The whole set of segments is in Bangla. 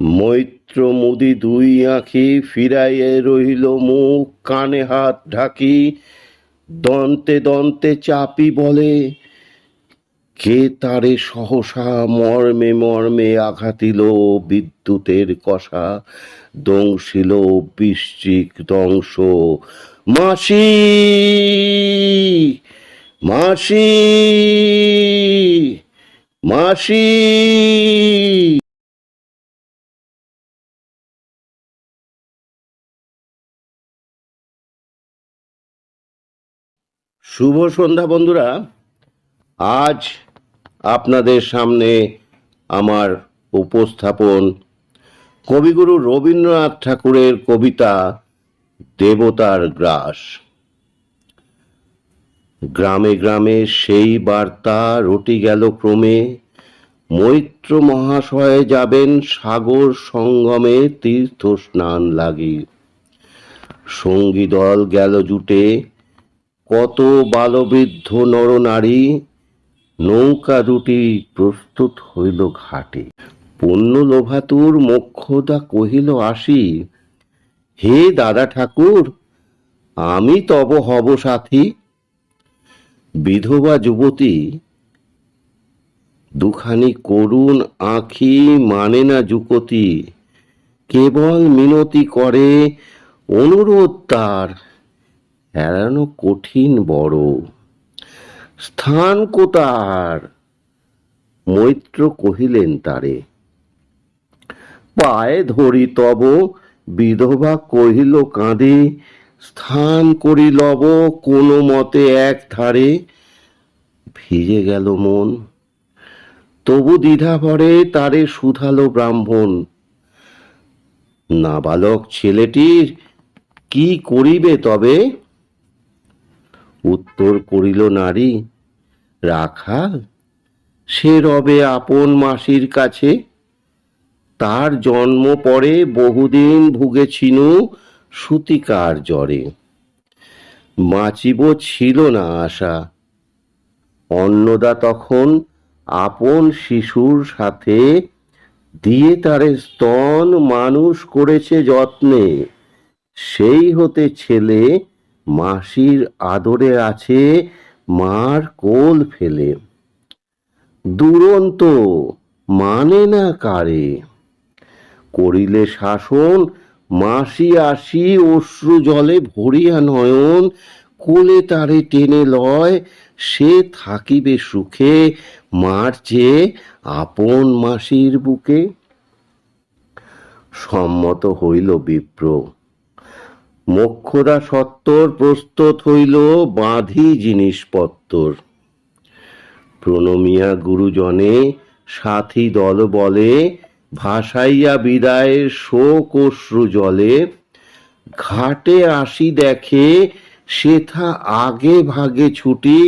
মৈত্র মুদি দুই আঁখি ফিরাইয়ে রহিল মুখ, কানে হাত ঢাকি, দন্তে দন্তে চাপি বলে, কে তারে সহসা মর্মে মর্মে আঘাতিল বিদ্যুতের কষা, দংশিল বৃশ্চিক দংশ। মাসি মাসি মাসি শুভ সন্ধ্যা, বন্ধুরা। আজ আপনাদের সামনে আমার উপস্থাপন কবিগুরু রবীন্দ্রনাথ ঠাকুরের কবিতা দেবতার গ্রাস। গ্রামে গ্রামে সেই বার্তা রটি গেল ক্রমে। মৈত্র মহাশয়ে যাবেন সাগর সঙ্গমে তীর্থ স্নান লাগি। সঙ্গী দল গেল জুটে। কত বালবৃদ্ধ নরনারী, নৌকা দুটি প্রস্তুত হইল ঘাটে। পণ্য লোভাতুর মোক্ষদা কহিল, আসি। হে দাদা ঠাকুর, আমি তব হব সাথী। বিধবা যুবতী, দুখানি করুণ আঁখি মানে না যুকতি, কেবল মিনতি করে অনুরোধ তার এড়ানো কঠিন বড়। স্থান কোতার মৈত্র কহিলেন তারে। পায়ে ধরি তব, বিধবা কহিল কাঁদে, স্থান করি লব কোনো মতে এক ধারে। ভিজে গেল মন। তবু দ্বিধা ভরে তারে শুধালো ব্রাহ্মণ। নাবালক ছেলেটির কি করিবে তবে? উত্তর করিল, নারী, রাখাল, সে রবে আপন মাসির কাছে। তার জন্ম পরে বহুদিন ভুগেছিনু সুতিকার জ্বরে। বাঁচিব ছিল না আশা। অন্নদা তখন আপন শিশুর সাথে দিয়ে তারে স্তন মানুষ করেছে যত্নে। সেই হতে ছেলে মাসির আদরে আছে মার কোল ফেলে। দুরন্ত মানে না কারে? করিলে শাসন, মাসি আসি অশ্রু জলে ভরিয়া নয়ন, কোলে তারে টেনে লয়, সে থাকিবে সুখে, মার চেয়ে আপন মাসির বুকে। সম্মত হইল বিপ্র মোক্ষদা সত্তর প্রস্তুত হইল বাঁধি জিনিসপত্তর। প্রণমিয়া গুরুজনে সাথী দল বলে, ভাসাইয়া বিদায়ের শোক অশ্রু জলে। ঘাটে আসি দেখে সেথা আগে ভাগে ছুটি,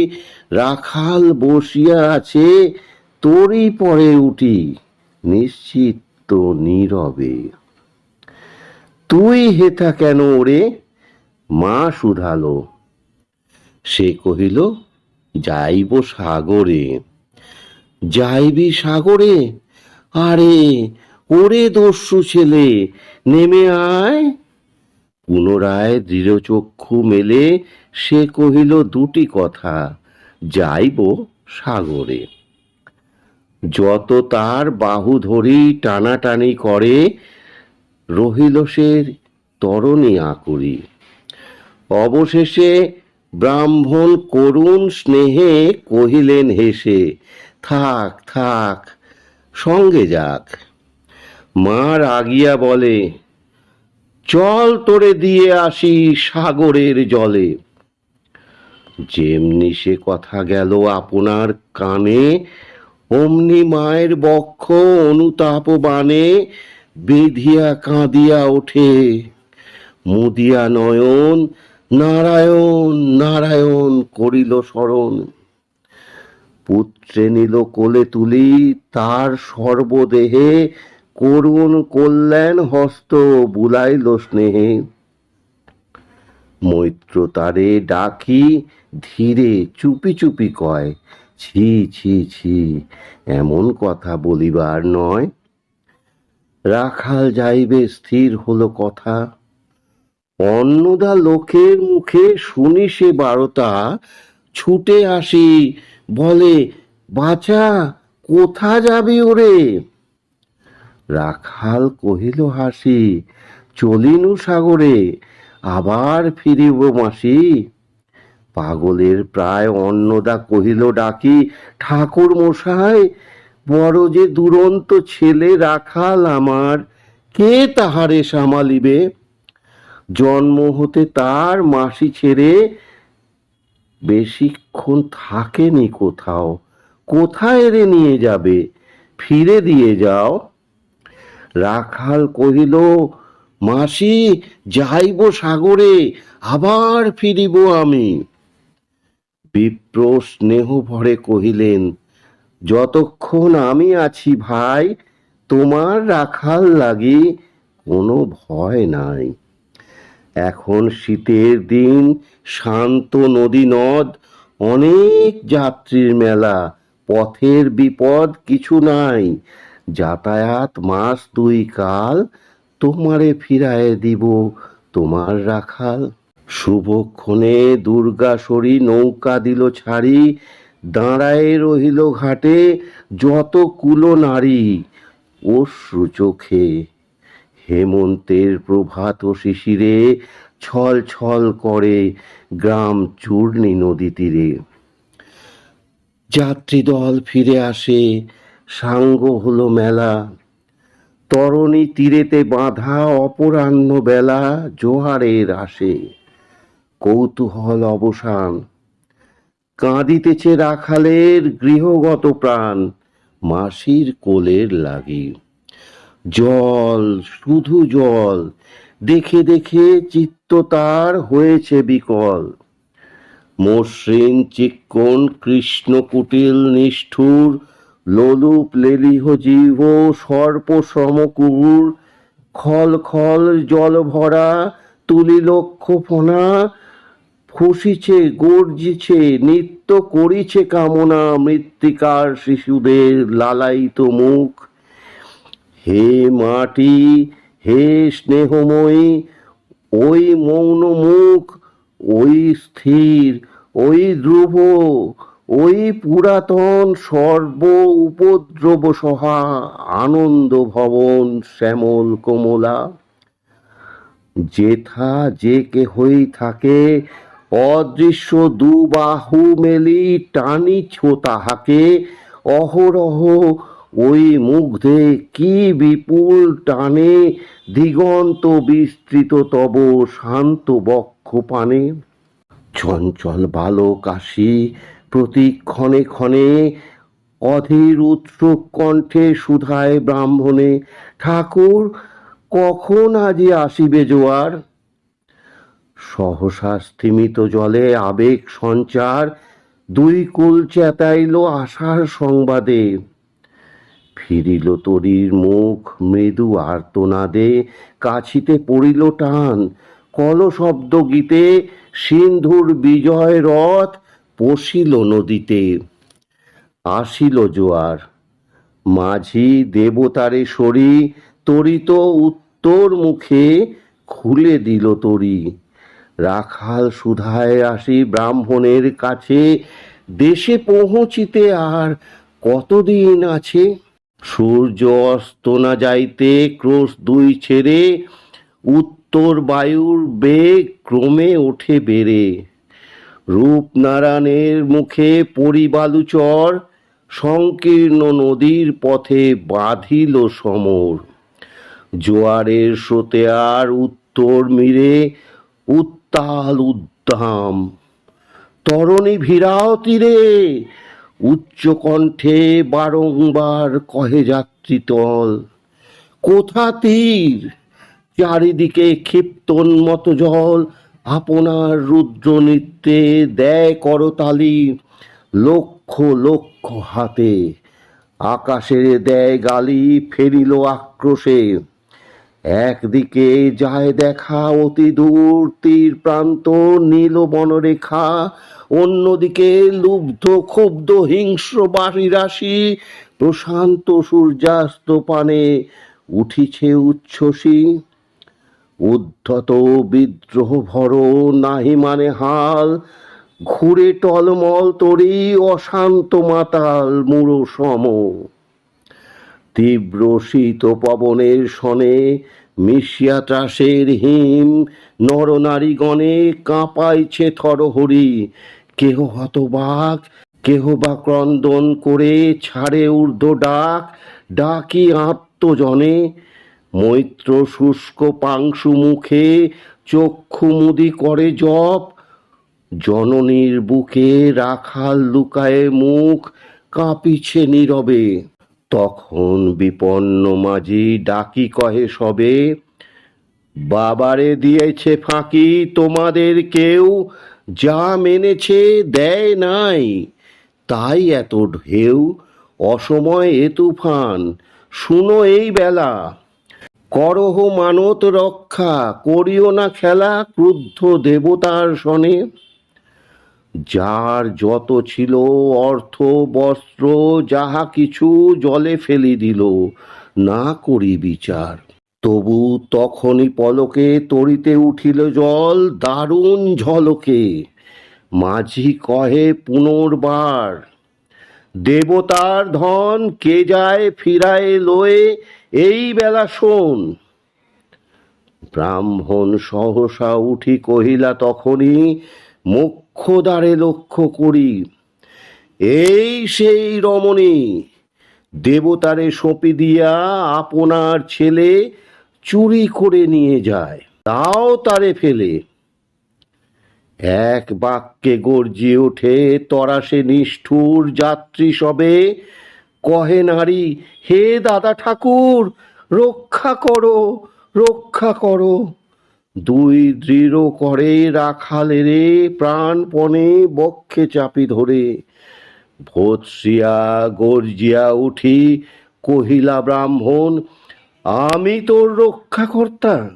রাখাল বসিয়া আছে তোরই পরে উঠি, নিশ্চিত নীরবে। তুই হেথা কেন ওরে? মা শুধালো। সে কহিল, যাইব সাগরে। যাইবি সাগরে? আরে, ওরে দস্যু ছেলে, নেমে আয়। পুনরায় দৃঢ়চক্ষু মেলে সে কহিল দুটি কথা, যাইব সাগরে। যত তার বাহু ধরি টানাটানি করে রহিল সে তরণী আকুরি। অবশেষে ব্রাহ্মণ করুণ স্নেহে কহিলেন হেসে থাক থাক, সঙ্গে যাক। মার আগিয়া বলে, চল তোরে দিয়ে আসি সাগরের জলে। যেমনি সে কথা গেল আপনার কানে, অমনি মায়ের বক্ষ অনুতাপ বানে বেধিয়া কাঁদিয়া ওঠে। মুদিয়া নয়ন, নারায়ণ নারায়ণ করিল স্মরণ পুত্রে নিল কোলে তুলি, তার সর্বদেহে করুণ কল্যাণ হস্ত বুলাইল স্নেহে। মৈত্র তারে ডাকি, ধীরে চুপি চুপি কয়, ছি ছি ছি, এমন কথা বলিবার নয় রাখাল যাইবে স্থির হলো কথা। অন্নদা লোকের মুখে শুনি সে বারতা। ছুটে আসি, বলে, বাছা, কোথা যাবি ওরে? রাখাল কহিল, হাসি, চলিনু সাগরে, আবার ফিরিব মাসি? পাগলের প্রায় অন্নদা কহিল, ডাকি ঠাকুর মশাই বড় যে দুরন্ত ছেলে রাখাল আমার, কে তাহারে সামালিবে? জন্ম হতে তার মাসি ছেড়ে বেশিক্ষণ থাকেনি কোথাও। কোথায় রে নিয়ে যাবে? ফিরে দিয়ে যাও। রাখাল কহিল, মাসি, যাইব সাগরে, আবার ফিরিব আমি। বিপ্র স্নেহ ভরে কহিলেন যতক্ষণ আমি আছি ভাই, তোমার রাখাল লাগি কোনো ভয় নাই। এখন শীতের দিন, শান্ত নদী নদ, অনেক যাত্রীর মেলা, পথের বিপদ কিছু নাই। যাতায়াত মাস দুই কাল, তোমারে ফিরায় দিব তোমার রাখাল। শুভক্ষণে দুর্গাসরী নৌকা দিল ছাড়ি দাঁড়ায় রহিল ঘাটে যত কুলো নারী, অশ্রু চোখে। হেমন্তের প্রভাত ও শিশিরে ছল ছল করে গ্রাম চূর্ণী নদী তীরে। যাত্রীদল ফিরে আসে, সাঙ্গ হলো মেলা। তরণী তীরেতে বাঁধা অপরাহ্ন বেলা জোহারের আসে। কৌতূহল অবসান কাঁদিতেছে রাখালের গৃহগত প্রাণ মাসির কোলের লাগি। জল, শুধু জল, দেখে দেখে চিত্ত তার হয়েছে বিকল। মসৃণ চিক্কণ কৃষ্ণ কুটিল নিষ্ঠুর, লোলুপ লেলিহ জীব, সর্প সমকুর খল খল জল ভরা তুলি লক্ষ্য ফোনা ফুসিছে গর্জিছে, নিত্য করিছে কামনা মৃত্তিকার শিশুদের লালায়িত মুখ। হে মাটি, হে স্নেহময়ী, ওই মৌন মুখ, ওই স্থির, ওই ধ্রুব, ওই পুরাতন সর্ব উপদ্রব সহা আনন্দ ভবন শ্যামল কমলা। যেথা যে কে কেহই থাকে অদৃশ্য দুবাহু মেলি টানিছ তাহাকে। অহরহ ওই মুগ্ধে কি বিপুল টানে। দিগন্ত বিস্তৃত তব শান্ত বক্ষ পানে। চঞ্চল বালক আসি প্রতি ক্ষণে অধীর উৎসুক কণ্ঠে সুধায় ব্রাহ্মণে, ঠাকুর, কখন আজি আসিবে জোয়ার? সহসা স্থিমিত জলে আবেগ সঞ্চার, দুই কুল চেতাইল আশার সংবাদে। ফিরিল তরির মুখ, মৃদু আর্তনাদে, কাছিতে পড়িল টান কল শব্দ গীতে সিন্ধুর বিজয় রথ পশিল নদীতে। আসিল জোয়ার, মাঝি দেবতারে সরি, তরিত উত্তর মুখে খুলে দিল তরি। রাখাল সুধায় আসি ব্রাহ্মণের কাছে। দেশে পৌঁছিতে আর কতদিন আছে? সূর্য অস্ত না যাইতে ক্রোশ দুই ছেড়ে, উত্তর বায়ুর বেগ ক্রমে ওঠে বেড়ে। রূপনারায়ণের মুখে পরিবালুচর সংকীর্ণ নদীর পথে বাঁধিল সমর। জোয়ারের স্রোতে আর উত্তর মিরে উত্তাল উদ্দাম তরণী ভিড়াও তীরে উচ্চ কণ্ঠে বারংবার কহে যাত্রী যাত্রীতল কোথা তীর? চারিদিকে ক্ষিপ্তন্মত জল আপনার রুদ্র নৃত্যে দেয় করতালি লক্ষ লক্ষ হাতে। আকাশে দেয় গালি, ফেরিল আক্রোশে। একদিকে যায় দেখা অতি দূর তীর প্রান্ত, নীল বনরেখা, অন্যদিকে লুব্ধ ক্ষুব্ধ হিংস্র বাড়ি রাশি, প্রশান্ত সূর্যাস্ত পানে উঠিছে উচ্ছ্বসী। উদ্ধত বিদ্রোহ ভর নাহি মানে হাল, ঘুরে টলমল তরি অশান্ত মাতাল মুড়ো সম তীব্র শীত পবনের শনে মিশিয়া ত্রাসের হিম নরনারীগণে কাঁপাইছে থরহরি। কেহ হতবাক, কেহ বা ক্রন্দন করে ছাড়ে ঊর্ধ্ব ডাক, ডাকি আত্মজনে। মৈত্র শুষ্ক পাংশু মুখে চক্ষু মুদি করে জপ। জননীর বুকে রাখাল লুকায়ে মুখ, কাঁপিছে নীরবে। তখন বিপন্ন মাঝি ডাকি কহে সবে, বাবারে দিয়েছে ফাঁকি তোমাদের কেউ, যা মেনেছে দেয় নাই, তাই এত ঢেউ, অসময় এ তুফান, শুনো এই বেলা, করহ মানত রক্ষা, করিও না খেলা ক্রুদ্ধ দেবতার সনে। যার যত ছিল অর্থ, বস্ত্র, যাহা কিছু জলে ফেলি দিল, না করি বিচার। তবু তখনই পলকে তরিতে উঠিল জল, দারুণ ঝলকে। মাঝি কহে পুনর্বার, দেবতার ধন কে যায় ফিরায় লয়ে, এই বেলা শোন। ব্রাহ্মণ সহসা উঠি কহিলা, তখনই মুখ্য দ্বারে লক্ষ্য করি। এই সেই রমণী, দেবতারে সঁপি দিয়া আপনার ছেলে চুরি করে নিয়ে যায়, তাও তারে ফেলে। এক বাক্যে গর্জিয়ে ওঠে, তরাসে নিষ্ঠুর যাত্রী সবে। কহে নারী, হে দাদা ঠাকুর, রক্ষা করো রক্ষা করো। দুই দৃঢ় করে রাখালে রে প্রাণপণে বক্ষে চাপি ধরে। ভোৎসিয়া গর্জিয়া উঠি, কহিলা ব্রাহ্মণ, আমি তোর রক্ষাকর্তা।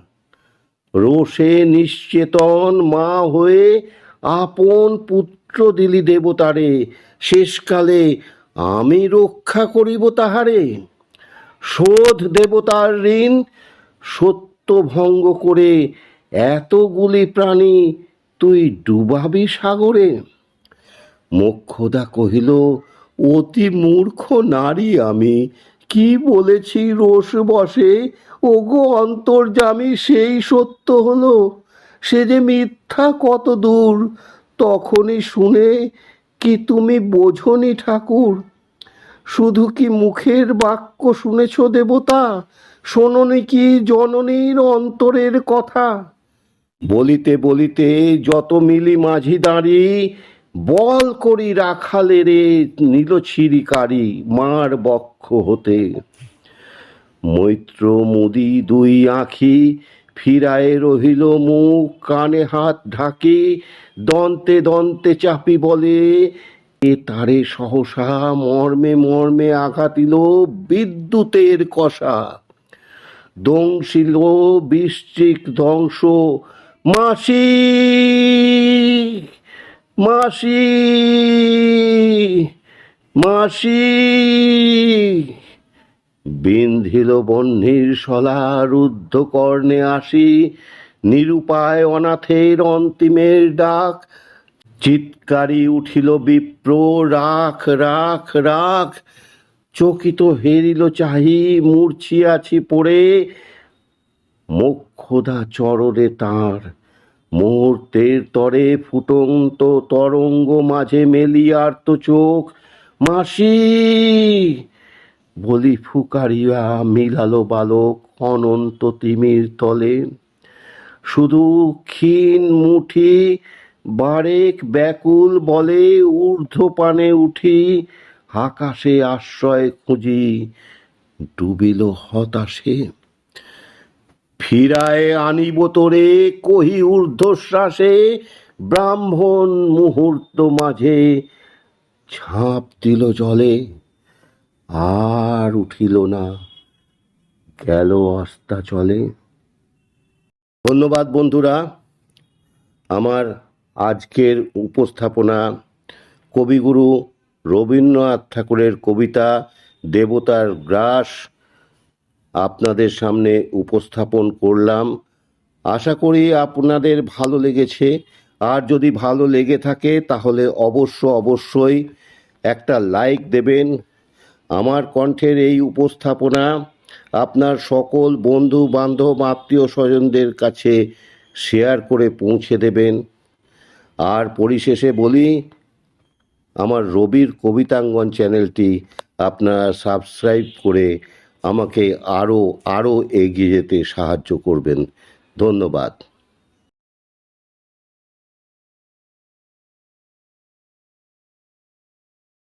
রোষে নিশ্চেতন মা হয়ে আপন পুত্র দিলি দেবতারে। শেষকালে আমি রক্ষা করিব তাহারে। শোধ দেবতার ঋণ সত্য ভঙ্গ করে এতগুলি প্রাণী তুই ডুবাবি সাগরে? মোক্ষদা কহিল, অতি মূর্খ নারী আমি। কি বলেছি রোষ বসে ওগো অন্তর্জামী সেই সত্য হলো, সে যে মিথ্যা কত দূর। তখনই শুনে, কি তুমি বোঝনি ঠাকুর? শুধু কি মুখের বাক্য শুনেছ দেবতা? শোননি কি জননীর অন্তরের কথা? বলিতে বলিতে যত মিলি মাঝি দাঁড়ি, বল করি রাখালে রে নীল ছিরিকারি, মার বক্ষ হতে। মৈত্র মুদি দুই আঁখি, ফিরায়ে রহিল মুখ, কানে হাত ঢাকি, দন্তে দন্তে চাপি বলে, এ তারে সহসা মর্মে মর্মে আঘাতিল বিদ্যুতের কষা। দংশিল বৃশ্চিক ধ্বংস মাসি মাসি মাসি। বিন্ধিল বহ্নির রুদ্ধ কর্ণে আসি, নিরুপায় অনাথের অন্তিমের ডাক। চিৎকারি উঠিল বিপ্র, রাখ রাখ রাখ। চকিত হেরিল চাহি, মূর্ছিয়াছি পড়ে। মোক্ষদা চরণে তাঁর। মুহূর্তের তরে ফুটন্ত তরঙ্গ মাঝে মেলিয়ার তো চোখ। মাসি, বলি ফুকারিয়া মিলালো বালক অনন্ত তিমির তলে। শুধু ক্ষীণ মুঠি বারেক ব্যাকুল বলে ঊর্ধ্বপানে উঠি। আকাশে আশ্রয় খুঁজি, ডুবিল হতাশে। ফিরায় আনিব তোরে কহি ঊর্ধ্বশ্বাসে, ব্রাহ্মণ মুহূর্ত মাঝে ঝাঁপ দিল জলে, আর উঠিল না, গেল অস্তা চলে। ধন্যবাদ বন্ধুরা, আমার আজকের উপস্থাপনা কবিগুরু রবীন্দ্রনাথ ঠাকুরের কবিতা দেবতার গ্রাস আপনাদের সামনে উপস্থাপন করলাম। আশা করি আপনাদের ভালো লেগেছে। আর যদি ভালো লেগে থাকে, তাহলে অবশ্য অবশ্যই একটা লাইক দেবেন। আমার কণ্ঠের এই উপস্থাপনা আপনার সকল বন্ধু বান্ধব আত্মীয় স্বজনদের কাছে শেয়ার করে পৌঁছে দেবেন। আর পরিশেষে বলি, আমার রবির কবিতাঙ্গন চ্যানেলটি আপনারা সাবস্ক্রাইব করে আমাকে আরও আরও এগিয়ে যেতে সাহায্য করবেন। ধন্যবাদ।